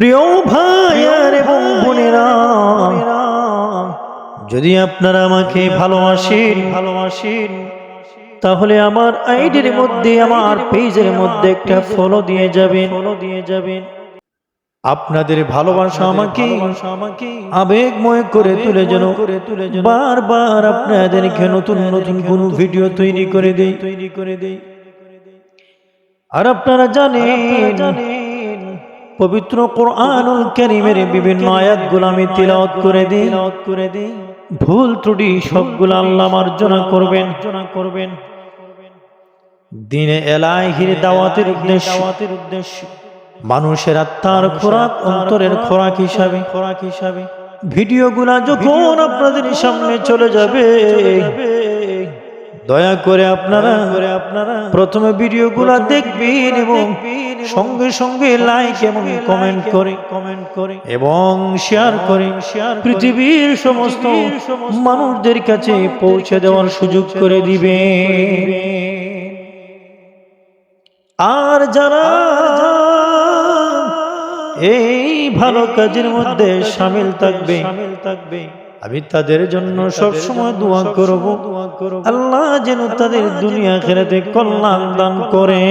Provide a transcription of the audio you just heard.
প্রিয় ভাইয়ার এবং বোনেরা যদি আপনারা আমাকে ভালোবাসেন ভালোবাসেন তাহলে আমার আইডির মধ্যে আমার পেজের মধ্যে একটা ফলো দিয়ে যাবেন। ফলো দিয়ে যাবেন। আপনাদের ভালোবাসা আমাকে আমাকে আবেগময় করে তুলে যেন করে তুলে যেন বারবার আপনাদেরকে নতুন নতুন কোন ভিডিও তৈরি করে দেই। তৈরি করে দেই। আর আপনারা জানেন জানেন পবিত্র কোরআনুল কারীমের বিভিন্ন আয়াতগুলো আমি তিলাওয়াত করে দিই। করে দিই ভুল ত্রুটি সবগুলো আল্লাহ মার্জনা করবেন। করবেন দিনে এলাহির দাওয়াতের উদ্দেশ্য। দাওয়াতের উদ্দেশ্য মানুষের আত্মার খোরাক অন্তরের খোরাক হিসাবে খোরাক হিসাবে। ভিডিওগুলা যখন আপনাদের সামনে চলে যাবে দয়া করে আপনারা করে আপনারা প্রথমে ভিডিওগুলা দেখবেন এবং সঙ্গে সঙ্গে লাইক এবং কমেন্ট করে কমেন্ট করে এবং শেয়ার করে শেয়ার পৃথিবীর সমস্ত মানুষদের কাছে পৌঁছে দেওয়ার সুযোগ করে দিবে আর যারা এই ভালো কাজের মধ্যে সামিল থাকবে সামিল থাকবে আমি তাদের জন্য সব সময় দোয়া করব। আল্লাহ যেন তাদের দুনিয়া খেলাতে কল্যাণ দান করে